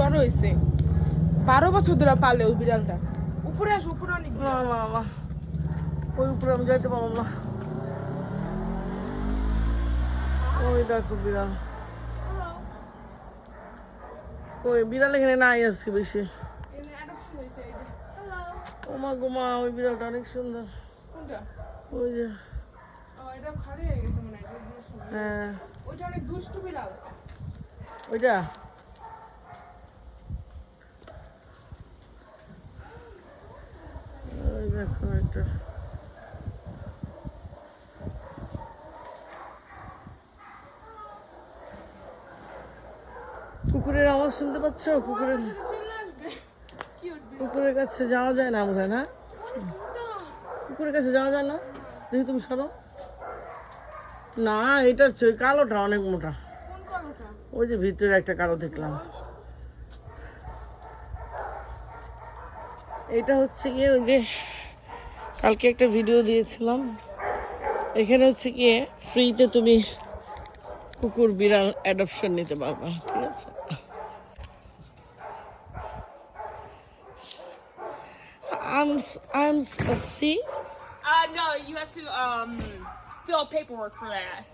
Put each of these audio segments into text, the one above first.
বড় হয়েছে। বারো বছর ধরে পালে ওই বিড়ালটা। উপরে আসো উপরে অনেক ওই উপরে আমি যাইতে পারব না। ওই দেখো বিড়াল। ওই বিড়াল এখানে নাই আজকে বেশি। এনে adoption হয়েছে এই যে। Hello. ও মা গো মা ওই বিড়ালটা অনেক সুন্দর। ওই যে। হ্যাঁ। ওইটা অনেক দুষ্টু বিড়াল। ওইটা? দেখো একটা কুকুরের আওয়াজ শুনতে পাচ্ছ? কুকুরের। কুকুরের কাছে যাওয়া যায় না আমরা না? কুকুরের কাছে যাওয়া যায় না? দেখি তুমি সরো। না এটা কালোটা অনেক মোটা? ওই যে ভিতরে একটা কালো দেখলাম। এটা হচ্ছে গিয়ে ওই যে কালকে একটা ভিডিও দিয়েছিলাম এখানে হচ্ছে গিয়ে ফ্রিতে তুমি কুকুর বিড়াল অ্যাডপশন নিতে পারবা ঠিক আছে I'm I'm see Uh, no, you have to um fill out paperwork for that.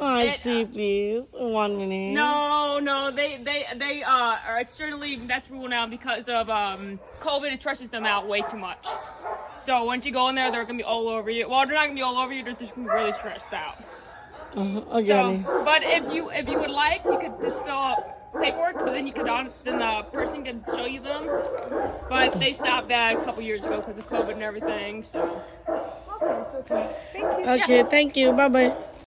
I It- see please one minute No, no, they they they uh are certainly that's rule now because of um COVID. It stresses them out way too much. So once you go in there, they're gonna be all over you. Well, they're not gonna be all over you. They're just gonna be really stressed out. uh-huh. okay So, but if you if you would like, you could just fill out paperwork, but then you could on then the person can show you them. But they stopped that a couple years ago because of COVID and everything. So. Okay, it's okay. Thank you. okay thank you bye bye